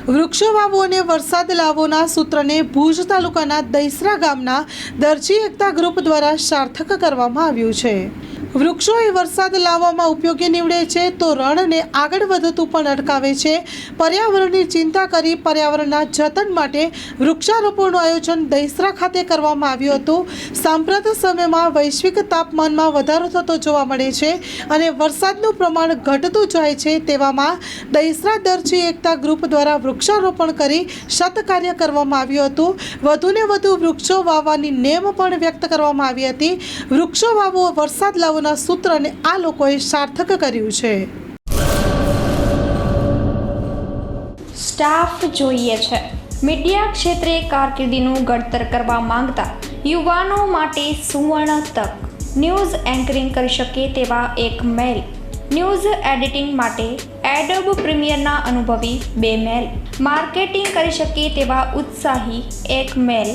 વૃક્ષો વાવો અને વરસાદ લાવોના સૂત્રને ભુજ તાલુકાના દૈસરા ગામના દરજી એકતા ગ્રુપ દ્વારા સાર્થક કરવામાં આવ્યું છે. વૃક્ષો એ વરસાદ લાવવામાં ઉપયોગી નીવડે છે તો રણને આગળ વધતું પણ અટકાવે છે. પર્યાવરણની ચિંતા કરી પર્યાવરણના જતન માટે વૃક્ષારોપણનું આયોજન દૈસરા ખાતે કરવામાં આવ્યું હતું. સાંપ્રત સમયમાં વૈશ્વિક તાપમાનમાં વધારો થતો જોવા મળે છે અને વરસાદનું પ્રમાણ ઘટતું જાય છે તેવામાં દૈસરા દરજી એકતા ગ્રુપ દ્વારા વૃક્ષારોપણ કરી શતકાર્ય કરવામાં આવ્યું હતું. વધુને વધુ વૃક્ષો વાવવાની નેમ પણ વ્યક્ત કરવામાં આવી હતી. વૃક્ષો વાવો વરસાદ લાવોના સૂત્રને આ લોકોએ સાર્થક કર્યું છે. સ્ટાફ જોઈએ છે. મીડિયા ક્ષેત્રે કારકિર્દીનું ઘડતર કરવા માંગતા યુવાનો માટે સુવર્ણ તક. ન્યૂઝ એન્કરિંગ કરી શકે તેવા એક મેલ. ન્યૂઝ એડિટિંગ માટે એડોબ પ્રીમિયરના અનુભવી બે મેલ. માર્કેટિંગ કરી શકે તેવા ઉત્સાહી એક મેલ.